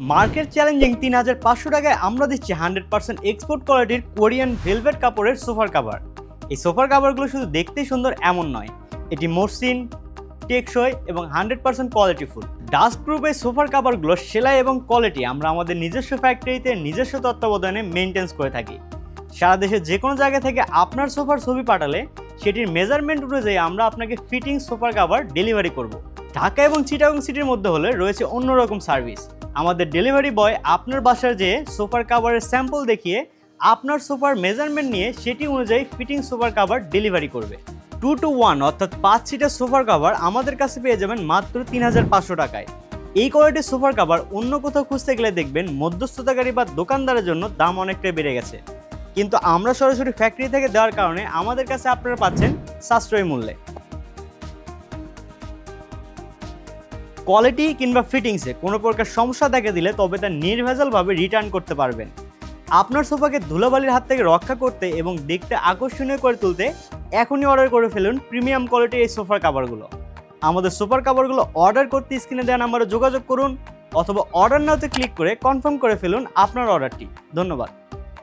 Market challenging তিন হাজার পাঁচশো টাকায় আমরা দিচ্ছি হান্ড্রেড পার্সেন্ট এক্সপোর্ট কোয়ালিটির কোরিয়ান ভেলভেট কাপড়ের সোফার কাভার। এই সোফার কাভারগুলো শুধু দেখতেই সুন্দর এমন নয়, এটি মসৃণ, টেকসই এবং hundred percent qualityful dust proof এই সোফার কাভারগুলো সেলাই এবং কোয়ালিটি আমরা আমাদের নিজস্ব ফ্যাক্টরিতে নিজস্ব তত্ত্বাবধানে মেনটেন্স করে থাকি। সারা দেশের যে কোনো জায়গা থেকে আপনার সোফার ছবি পাঠালে সেটির মেজারমেন্ট অনুযায়ী আমরা আপনাকে ফিটিং সোফার কাভার ডেলিভারি করব। ঢাকা এবং চিটাগং সিটির মধ্যে হলে রয়েছে অন্যরকম সার্ভিস আমাদের ডেলিভারি বয় আপনার বাসার যেয়ে সোফার কাভারের স্যাম্পল দেখিয়ে আপনার সোফার মেজারমেন্ট নিয়ে সেটি অনুযায়ী ফিটিং সোফার কাভার ডেলিভারি করবে। টু টু ওয়ান অর্থাৎ পাঁচ সিটের সোফার কাভার আমাদের কাছে পেয়ে যাবেন মাত্র তিন হাজার পাঁচশো টাকায়। এই কোয়ালিটির সোফার কাভার অন্য কোথাও খুঁজতে গেলে দেখবেন মধ্যস্থতাকারী বা দোকানদারের জন্য দাম অনেকটাই বেড়ে গেছে। কিন্তু আমরা সরাসরি ফ্যাক্টরি থেকে দেওয়ার কারণে আমাদের কাছে আপনারা পাচ্ছেন সাশ্রয়ী মূল্যে। কোয়ালিটি কিংবা ফিটিংসে কোনো প্রকার সমস্যা দেখা দিলে তবে তা নির্ভেজালভাবে রিটার্ন করতে পারবেন। আপনার সোফাকে ধুলোবালির হাত থেকে রক্ষা করতে এবং দেখতে আকর্ষণীয় করে তুলতে এখনই অর্ডার করে ফেলুন প্রিমিয়াম কোয়ালিটির এই সোফার কাভারগুলো আমাদের সোফার কাভারগুলো অর্ডার করতে স্ক্রিনে দেওয়া নাম্বারে যোগাযোগ করুন অথবা অর্ডার নাওতে ক্লিক করে কনফার্ম করে ফেলুন আপনার অর্ডারটি ধন্যবাদ।